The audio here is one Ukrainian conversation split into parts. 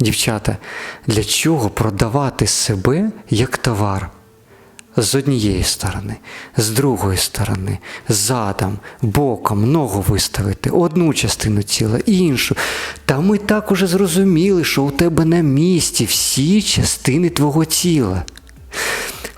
Дівчата, для чого продавати себе як товар? З однієї сторони, з другої сторони, задом, боком, ногу виставити, одну частину тіла, іншу. Та ми так уже зрозуміли, що у тебе на місці всі частини твого тіла.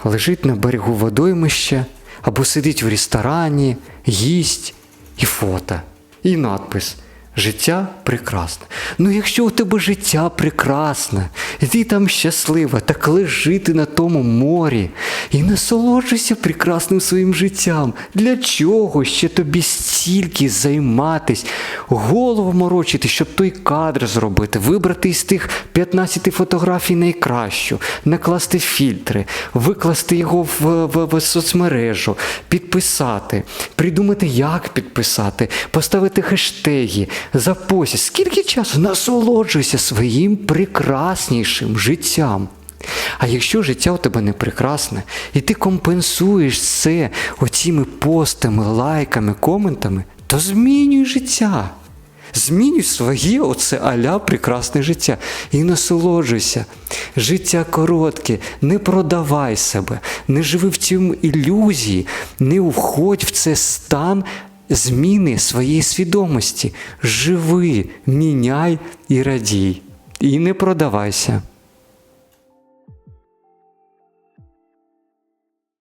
Лежить на берегу водоймища, або сидить в ресторані, їсть і фото, і надпис Життя прекрасне. Ну, якщо у тебе життя прекрасне, ти там щаслива, так лежи ти на тому морі і насолоджуйся прекрасним своїм життям. Для чого ще тобі стільки займатись, голову морочити, щоб той кадр зробити, вибрати із тих 15 фотографій найкращу, накласти фільтри, викласти його в, в, в соцмережу, підписати, придумати, як підписати, поставити хештеги, запостити. Скільки часу насолоджуйся своїм прекраснішим життям. А якщо життя у тебе не прекрасне, і ти компенсуєш це оціми постами, лайками, коментами, то змінюй життя. Змінюй своє оце аля прекрасне життя і насолоджуйся. Життя коротке, не продавай себе, не живи в цьому ілюзії, не входь в це стан зміни своєї свідомості. Живи, міняй і радій. І не продавайся.